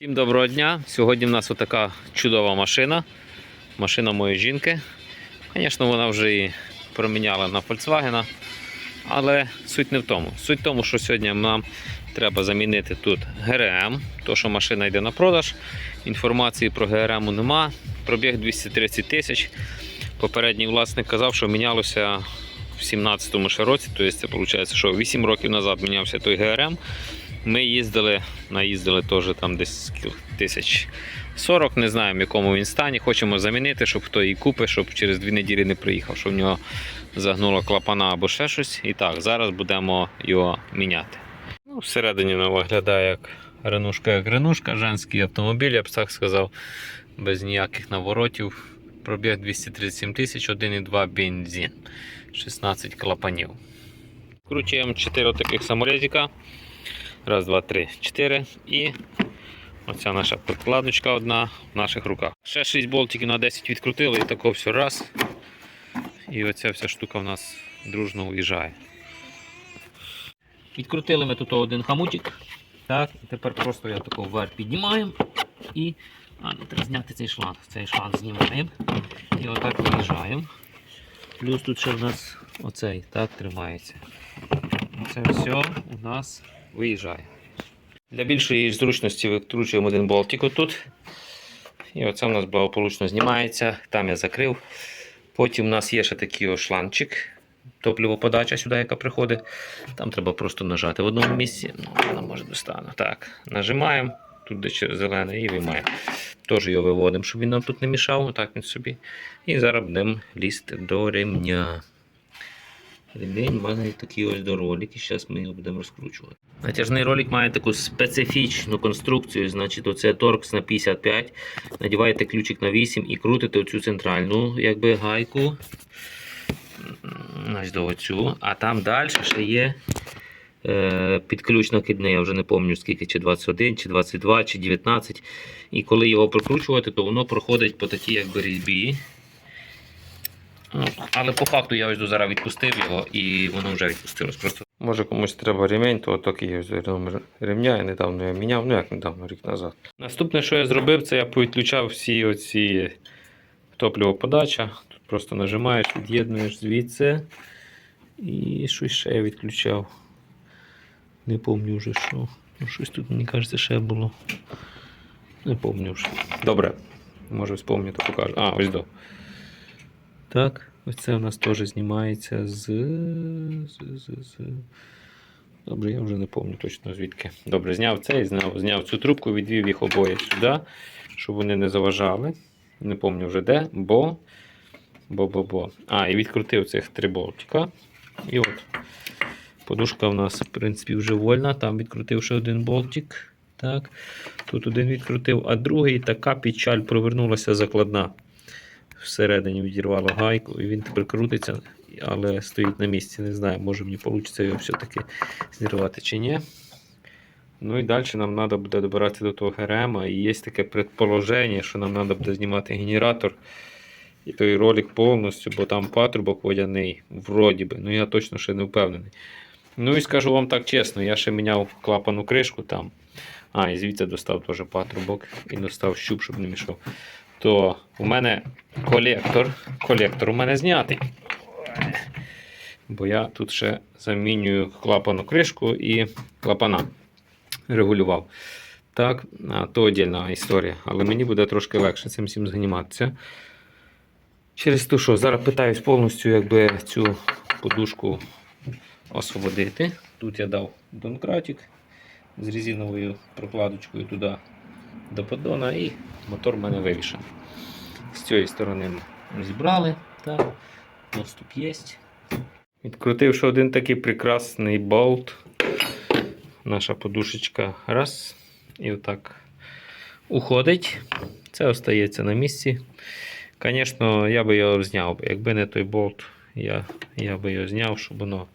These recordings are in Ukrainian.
Всім доброго дня. Сьогодні в нас отака чудова машина. Машина моєї жінки. Звісно, вона вже і проміняла на Volkswagen. Але суть не в тому. Суть в тому, що сьогодні нам треба замінити тут ГРМ, то що машина йде на продаж. Інформації про ГРМ нема. Пробіг 230 тисяч. Попередній власник казав, що мінялося в 17-му ще році. Тобто це виходить, що 8 років назад мінявся той ГРМ. Ми їздили, наїздили теж там десь тисяч 40, не знаємо, в якому він стані. Хочемо замінити, щоб хто її купить, щоб через дві неділі не приїхав, щоб в нього загнуло клапана або ще щось. І так, зараз будемо його міняти. Ну, всередині воно виглядає як ренушка, як ренушка, женський автомобіль, я б так сказав, без ніяких наворотів. Пробіг 237 тисяч, 1,2 бензин, 16 клапанів. Кручуємо 4 таких саморезика. Раз, два, три, чотири. І оця наша подкладочка одна в наших руках. Ще 6 болтиків на 10 відкрутили і тако все раз. І оця вся штука в нас дружно уїжджає. Відкрутили ми тут один хамутик. Так, тепер просто я тако вверх піднімаємо і. А, не треба зняти цей шланг. Цей шланг знімаємо. І отак виїжджаємо. Плюс тут ще в нас оцей так тримається. Це все у нас виїжджає. Для більшої зручності викручуємо один болтик отут. І оце у нас благополучно знімається. Там я закрив. Потім у нас є ще такий шланчик. Топливоподача сюди, яка приходить. Там треба просто нажати в одному місці. Ну, вона може достану. Так, нажимаємо, тут де зелене, і виймаємо. Теж його виводимо, щоб він нам тут не мішав. Отак він собі. І зараз будемо лізти до ремня. Ремінь має такий ось до ролик, і зараз ми його будемо розкручувати. Натяжний ролик має таку специфічну конструкцію, значить оце торкс на 55. Надіваєте ключик на 8 і крутите оцю центральну якби, гайку. До оцю. А там далі ще є е, підключ накидний, я вже не пам'ятаю скільки, чи 21, чи 22, чи 19. І коли його прокручувати, то воно проходить по такій якби різьбі. Ну, Але по факту я ось зараз відпустив його і воно вже відпустилось. Просто може комусь треба ремень, то такий ось ремня. ремня. Я недавно його міняв, ну як недавно, рік назад. Наступне, що я зробив, це я повідключав всі оці топливоподача. Тут просто нажимаєш, від'єднуєш звідси. І щось ще я відключав. Не пам'ятаю вже що. Ну, щось тут, мені кажеться, ще було. Не пам'ятаю вже. Добре. Може вспомню, то покажу. А, ось до. Так, ось це у нас теж знімається з. з, з. Добре, я вже не пам'ятаю точно звідки. Добре, зняв цей, зняв, зняв цю трубку, відвів їх обоє сюди, щоб вони не заважали. Не пам'ятаю вже де, бо. Бо-бо-бо. А, і відкрутив цих три болтика. І от. Подушка у нас, в принципі, вже вольна. Там відкрутив ще один болтик. Так. Тут один відкрутив, а другий така печаль провернулася закладна всередині відірвало гайку, і він тепер крутиться, але стоїть на місці. Не знаю, може мені вийде його все-таки зірвати чи ні. Ну і далі нам треба буде добиратися до того ГРМ. І є таке предположення, що нам треба буде знімати генератор. І той ролик повністю, бо там патрубок водяний, вроді би, ну я точно ще не впевнений. Ну і скажу вам так чесно, я ще міняв клапану кришку там. А, і звідси достав теж патрубок і достав щуп, щоб не мішав то у мене колектор. Колектор у мене знятий. Бо я тут ще замінюю клапану кришку і клапана регулював. Так, то отдільна історія. Але мені буде трошки легше цим всім займатися. Через те, що зараз питаюсь повністю якби, цю подушку освободити. Тут я дав донкратик з резиновою прокладочкою туди до поддона і мотор в мене вивішений. З цієї сторони ми зібрали, так, доступ є. Відкрутивши один такий прекрасний болт, наша подушечка раз і отак уходить. Це остається на місці. Звісно, я би його зняв, якби не той болт, я, я би його зняв, щоб воно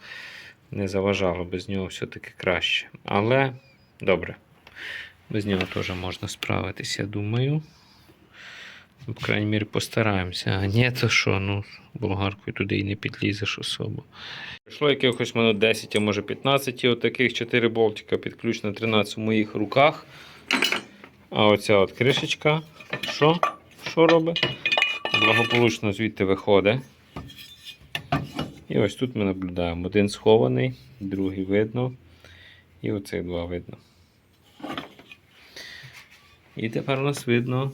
не заважало, без нього все-таки краще. Але добре. Без нього теж можна справитися, я думаю. По крайній мірі постараємося. А ні, то що, ну, болгаркою туди і не підлізеш особо. Пройшло якихось минут 10, а може 15, і отаких 4 болтика під ключ на 13 в моїх руках. А оця от кришечка, що? Що робить? Благополучно звідти виходить. І ось тут ми наблюдаємо. Один схований, другий видно. І оцих два видно. І тепер у нас видно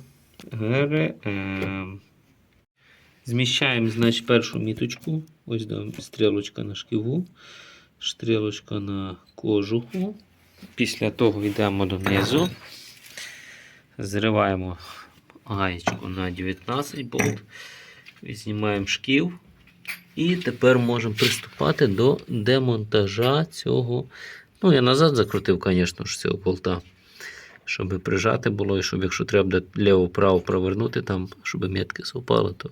ГРМ. Зміщаємо, значить, першу міточку. Ось да, стрілочка на шківу, стрілочка на кожуху. Після того йдемо донизу. Зриваємо гаєчку на 19 болт. Знімаємо шків. І тепер можемо приступати до демонтажа цього. Ну, я назад закрутив, звісно цього болта. Щоб прижати було, і щоб, якщо треба ліво-право провернути, там, щоб метки совпали, то,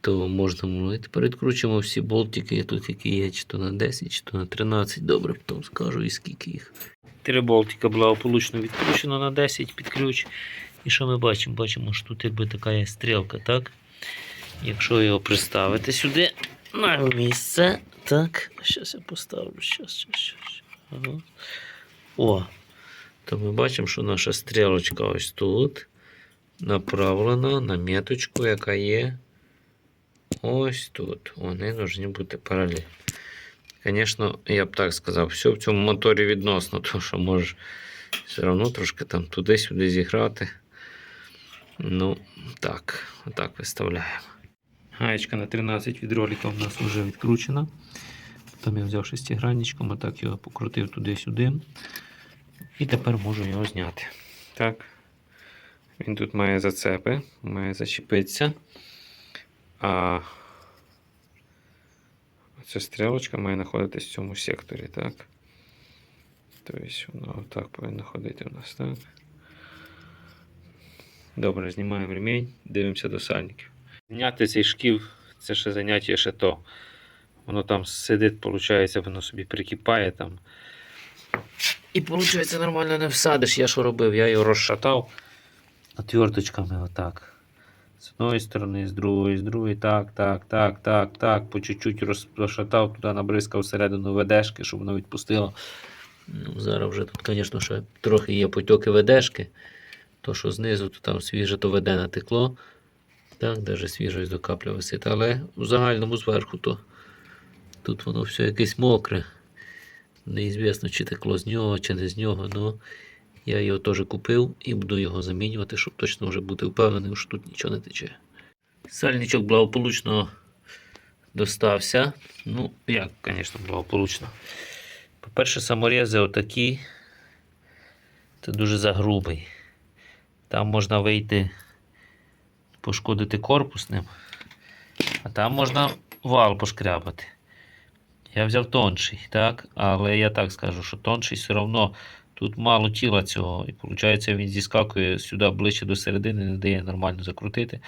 то можна. Ну, і тепер відкручуємо всі болтики, тут які є, чи то на 10, чи то на 13. Добре, потім скажу і скільки їх. Три болтика благополучно відкручено на 10 під ключ. І що ми бачимо? Бачимо, що тут якби така є стрілка, так? Якщо його приставити сюди на місце, так, зараз я поставлю, щас, щас, щас. Ага. О, то ми бачимо, що наша стрілочка ось тут направлена на меточку, яка є ось тут. Вони повинні бути паралельно. Звісно, я б так сказав, все в цьому моторі відносно, тому що можеш все одно трошки там туди-сюди зіграти. Ну, так, отак виставляємо. Гаєчка на 13 від ролика у нас вже відкручена. Там я взяв шестигранничком, отак його покрутив туди-сюди. І тепер можу його зняти. Так. Він тут має зацепи, має зачепитися. А ця стрілочка має знаходитись в цьому секторі, так? Тобто вона отак повинна ходити у нас, так? Добре, знімаємо ремінь, дивимося до сальників. Зняти цей шків це ще заняття ще то. Воно там сидить, виходить, воно собі прикипає там. І виходить, нормально не всадиш. Я що робив? Я його розшатав отверточками отак. З одної сторони, з другої, з другої, так, так, так, так, так. По чуть-чуть розшатав, туди набризкав всередину ведешки, щоб воно відпустило. Ну, зараз вже тут, звісно, ще трохи є потьоки ведешки. То, що знизу, то там свіже, то веде натекло. Так, навіть свіжо ось до капля висить. Але в загальному зверху то тут воно все якесь мокре. Неізвісно, чи текло з нього, чи не з нього. Но я його теж купив і буду його замінювати, щоб точно вже бути впевненим, що тут нічого не тече. Сальничок благополучно достався. Ну, як, звісно, благополучно. По-перше, саморези отакі. Це дуже загрубий. Там можна вийти, пошкодити корпусним, а там можна вал пошкрябати. Я взяв тонший, так? Але я так скажу, що тонший все одно тут мало тіла цього. І виходить, він зіскакує сюди ближче до середини, не дає нормально закрутити.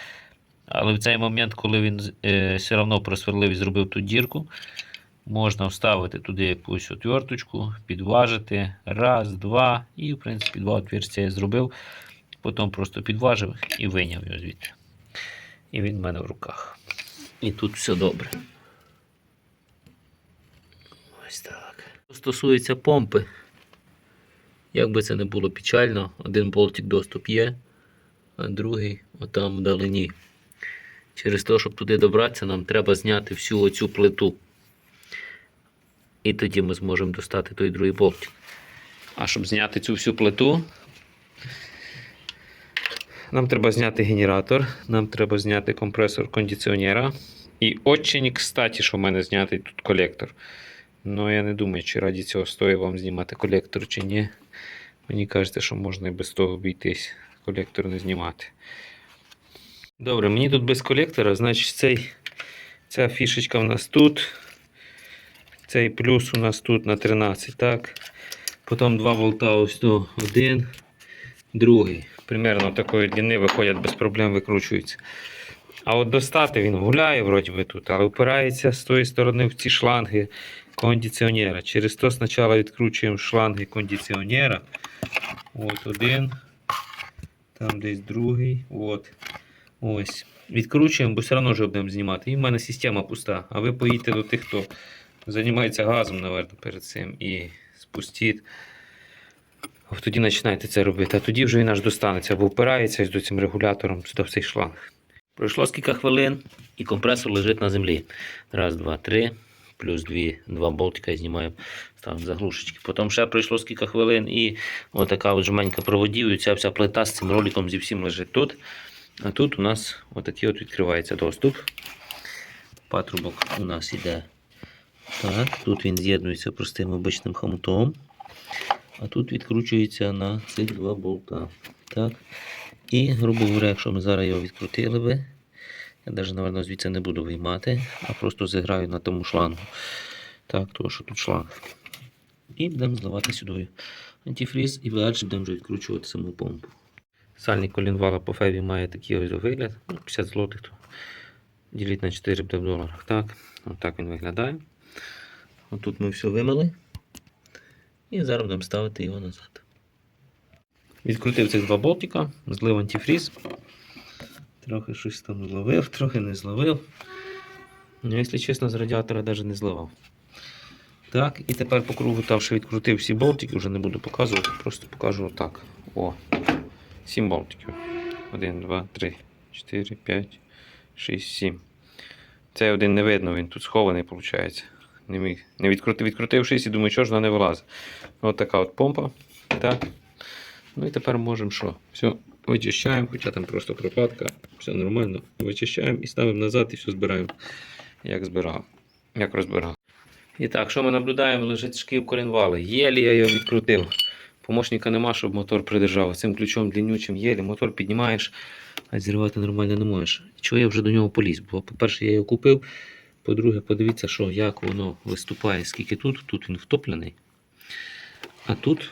Але в цей момент, коли він е, все одно просверлив і зробив ту дірку, можна вставити туди якусь отверточку, підважити. Раз, два. І, в принципі, два отверстя я зробив. Потім просто підважив і вийняв його звідти. І він в мене в руках. І тут все добре. Ось так. Що стосується помпи, як би це не було печально, один болтик доступ є, а другий отам вдалині. Через те, щоб туди добратися, нам треба зняти всю оцю плиту. І тоді ми зможемо достати той другий болтик. А щоб зняти цю всю плиту, нам треба зняти генератор, нам треба зняти компресор кондиціонера. І очень кстати, що в мене знятий тут колектор. Ну, я не думаю, чи раді цього стоїть вам знімати колектор чи ні. Мені кажеться, що можна і без того обійтись. Колектор не знімати. Добре, мені тут без колектора, значить цей, ця фішечка в нас тут. Цей плюс у нас тут на 13, так. Потім два болта ось тут. Один, другий. Примерно такої длини виходять без проблем, викручуються. А от достати він гуляє, вроді би тут, але впирається з тої сторони в ці шланги кондиціонера. Через то спочатку відкручуємо шланги кондиціонера. От один. Там десь другий. От. Ось. Відкручуємо, бо все одно вже будемо знімати. І в мене система пуста. А ви поїдьте до тих, хто займається газом, напевно, перед цим і спустіть тоді починайте це робити, а тоді вже він аж достанеться або впирається до цим регулятором сюди в цей шланг. Пройшло кілька хвилин, і компресор лежить на землі. Раз, два, три, плюс дві, два болтика і знімаємо, ставимо заглушечки. Потім ще пройшло кілька хвилин, і отака от жменька проводів, і ця вся плита з цим роликом зі всім лежить тут. А тут у нас отакий от відкривається доступ. Патрубок у нас іде. Так, тут він з'єднується простим обичним хомутом. А тут відкручується на цих два болта. Так. І, грубо говоря, якщо ми зараз його відкрутили би, я навіть, напевно, звідси не буду виймати, а просто зіграю на тому шлангу. Так, тому що тут шланг. І будемо зливати сюди антифріз і далі будемо відкручувати саму помпу. Сальник колінвала по феві має такий ось вигляд. Ну, 50 злотих, то діліть на 4 буде в доларах. Так, отак він виглядає. Отут ми все вимили. І зараз будемо ставити його назад. Відкрутив цих два болтика, злив антифріз. Трохи щось там зловив, трохи не зловив. Ну, якщо чесно, з радіатора навіть не зливав. Так, і тепер по кругу там ще відкрутив всі болтики, вже не буду показувати, просто покажу отак. О, 7 болтиків. 1, 2, 3, 4, 5, 6, 7. Цей один не видно, він тут схований, виходить. Не міг. Не відкрутив, відкрутив 6 і думаю, що ж вона не вилазить. Ось така от помпа. Так. Ну і тепер можемо що? Все, вичищаємо, хоча там просто прокладка, все нормально. Вичищаємо і ставимо назад і все збираємо. Як збирав. Як розбирав. І так, що ми наблюдаємо? Лежить шків корінвали. Єлі я його відкрутив. Помощника нема, щоб мотор придержав. Цим ключом длиннючим єлі, мотор піднімаєш, а зірвати нормально не можеш. Чого я вже до нього поліз? Бо, по-перше, я його купив. По-друге, подивіться, що як воно виступає, скільки тут. Тут він втоплений. А тут,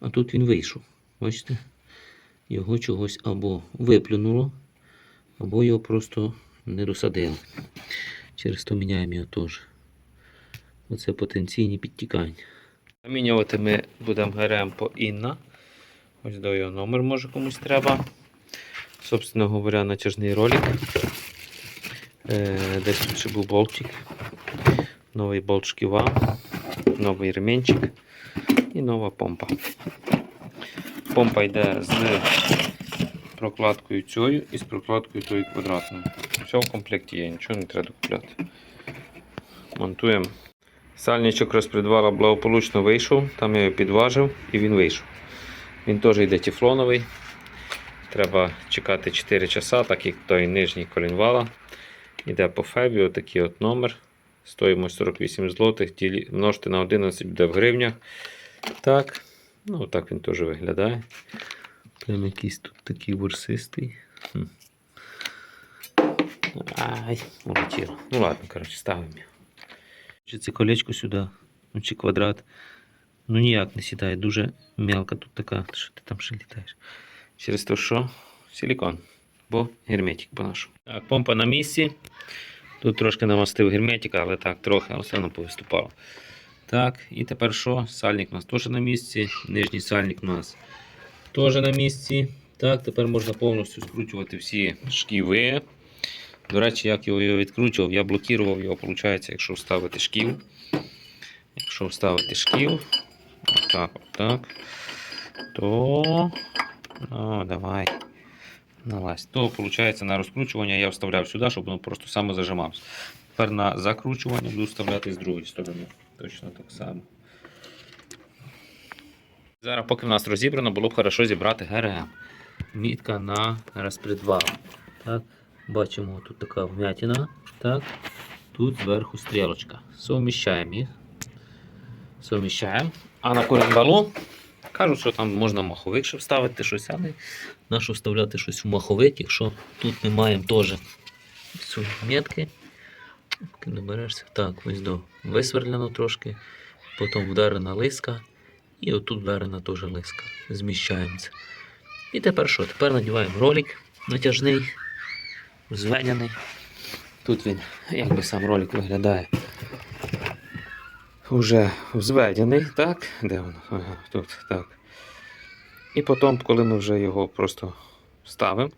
а тут він вийшов. Бачите? Його чогось або виплюнуло, або його просто не досадили. Через то міняємо його теж. Оце потенційні підтікання. Замінювати ми будемо ГРМ по Інна. Ось до його номер може комусь треба. Собственно говоря, натяжний ролик. Е, десь тут ще був болтик. Новий болт шківа, новий ремінчик і нова помпа. Помпа йде з прокладкою цією і з прокладкою тою квадратною. Все в комплекті є, нічого не треба докупляти. Монтуємо. Сальничок розпредвала благополучно вийшов, там я його підважив і він вийшов. Він теж йде тефлоновий. Треба чекати 4 часа, так як той нижній колінвала. Йде по фебі, отакий от номер. Стоїмость 48 злотих, множте на 11 буде в гривнях. Так, ну так він теж виглядає. Прям якийсь тут такий ворсистий. Ай, улетіло. Ну ладно, коротше, ставимо. Чи це колечко сюди, ну чи квадрат. Ну ніяк не сідає, дуже мелка тут така, що ти там ще літаєш. Через те, що силікон, бо герметик по-нашому. Так, помпа на місці. Тут трошки намастив герметика, але так, трохи, але все одно повиступало. Так, і тепер що? Сальник у нас теж на місці. Нижній сальник у нас теж на місці. Так, тепер можна повністю скручувати всі шківи. До речі, як його відкручував, я блокував його, виходить, якщо вставити шків. Якщо вставити шків, отак, отак, то ну, давай. Налазь. То виходить на розкручування я вставляв сюди, щоб воно просто само зажимався. Тепер на закручування буду вставляти з другої сторони. Точно так само. Зараз, поки в нас розібрано, було б хорошо зібрати ГРМ. Мітка на розпредвал. Так. Бачимо, тут така вмятина. Так. Тут зверху стрілочка. Суміщаємо їх. Суміщаємо. А на корінвалу кажуть, що там можна маховик ще вставити щось, але нащо вставляти щось в маховик, якщо тут ми маємо теж ці метки. Поки не. Так, ось до висверлено трошки, потім вдарена лиска, і отут вдарена теж лиска. Зміщаємо це. І тепер що? Тепер надіваємо ролик натяжний, зведений. Тут він, як би сам ролик виглядає. Уже взведений, так? Де воно? Ага, тут, так. І потім, коли ми вже його просто ставимо,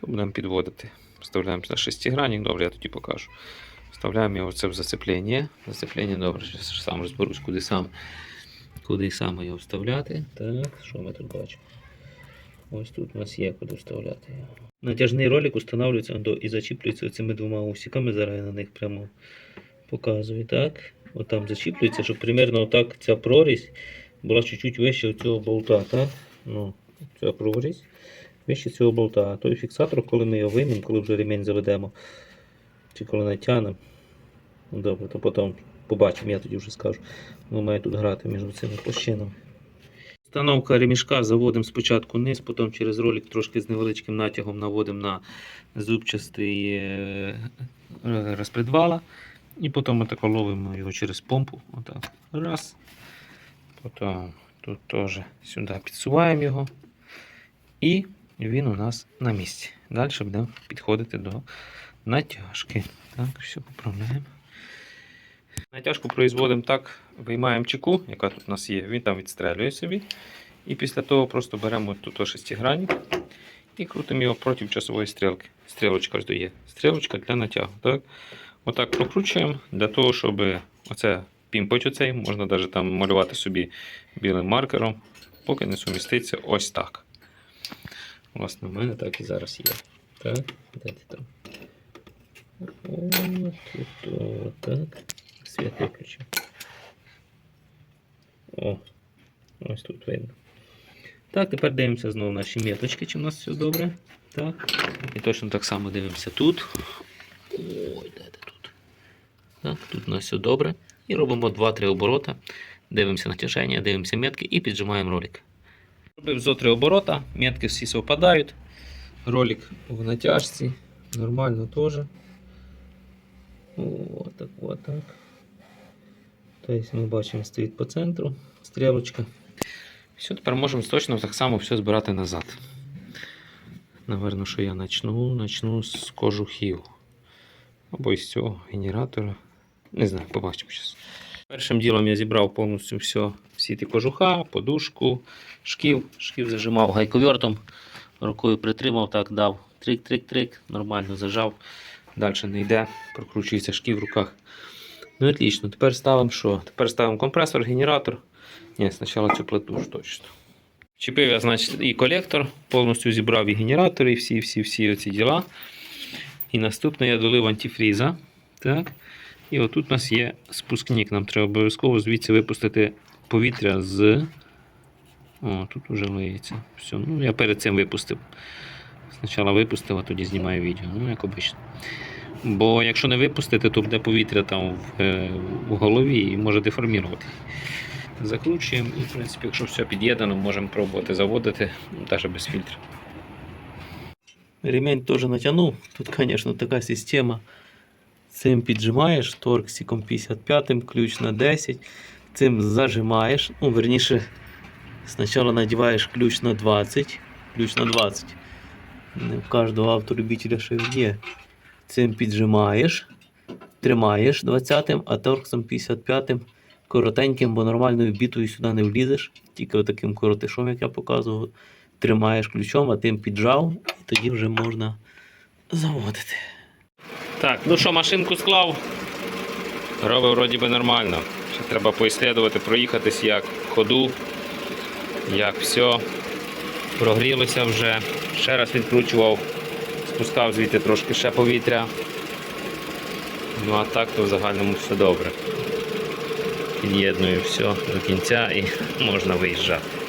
то будемо підводити. Вставляємо на шестигранник, добре, я тоді покажу. Вставляємо його це в зацеплення. Зацеплення добре, зараз сам розберусь, куди сам. куди саме його вставляти. Так, що ми тут бачимо? Ось тут у нас є куди вставляти. Натяжний ролик встановлюється і зачіплюється цими двома усіками. Зараз я на них прямо показую. Так. От там зачіплюється, щоб примерно отак ця прорізь була чуть-чуть вище цього болта. Так? Ну, ця прорізь вище цього болта. Той фіксатор, коли ми його виймемо, коли вже ремінь заведемо, чи коли натягнемо, ну добре, то потім побачимо, я тоді вже скажу. Воно має тут грати між цими площинами. Установка ремішка заводимо спочатку низ, потім через ролик трошки з невеличким натягом наводимо на зубчастий е, е, розпредвала. І потім ми тако ловимо його через помпу. Отак. Раз. Потім тут теж сюди підсуваємо його. І він у нас на місці. Далі будемо підходити до натяжки. Так, все поправляємо. Натяжку производимо так, виймаємо чеку, яка тут у нас є, він там відстрелює собі. І після того просто беремо тут шестигранник і крутимо його проти часової стрілки. Стрілочка ось є. Стрілочка для натягу. Так? Отак прокручуємо для того, щоб оце пімпоч оцей, можна навіть там малювати собі білим маркером, поки не суміститься ось так. Власне, в мене так і зараз є. Так, там? Тут, о, так. Світ виключив. О, ось тут видно. Так, тепер дивимося знову наші меточки, чи в нас все добре. Так. І точно так само дивимося тут. Ой, де ти тут? Так, тут у нас все добре. І робимо 2-3 оборота. Дивимося натяження, дивимося метки і піджимаємо ролик. Робив зо 3 оборота, метки всі совпадають. Ролик в натяжці. Нормально теж. О, так. Тобто ми бачимо, стоїть по центру стрілочка. Все, тепер можемо точно так само все збирати назад. Наверно, що я начну, начну з кожухів. Або із цього генератора. Не знаю, побачимо зараз. Першим ділом я зібрав повністю все, всі ті кожуха, подушку, шків. Шків зажимав гайковертом, рукою притримав, так дав. Трик-трик-трик, нормально зажав. Далі не йде, прокручується шків в руках. Ну, отлично. Тепер ставимо що? Тепер ставимо компресор, генератор. Ні, спочатку цю плиту ж точно. Чіпив я, значить, і колектор, повністю зібрав і генератор, і всі, всі, всі оці діла. І наступне я долив антифріза. Так. І отут у нас є спускник. Нам треба обов'язково звідси випустити повітря з. О, тут вже лиється. Все. Ну, я перед цим випустив. Спочатку випустив, а тоді знімаю відео. Ну, як обично. Бо якщо не випустити, то буде повітря там в, е, в голові і може деформувати. Закручуємо і, в принципі, якщо все під'єднано, можемо пробувати заводити, навіть без фільтру. Ремень теж натягнув. Тут, звісно, така система. Цим піджимаєш торксиком 55, ключ на 10. Цим зажимаєш. Ну, верніше, спочатку надіваєш ключ на 20. Ключ на 20. Не в кожного автолюбителя ще є. Цим піджимаєш, тримаєш 20-м, а торксом 55-м коротеньким, бо нормальною бітою сюди не влізеш. Тільки отаким коротишом, як я показував, тримаєш ключом, а тим піджав, і тоді вже можна заводити. Так, ну що, машинку склав. Робив вроді би нормально. Ще треба поіслідувати, проїхатись як ходу, як все. Прогрілося вже. Ще раз відкручував, спускав звідти трошки ще повітря. Ну а так то в загальному все добре. Під'єдную все до кінця і можна виїжджати.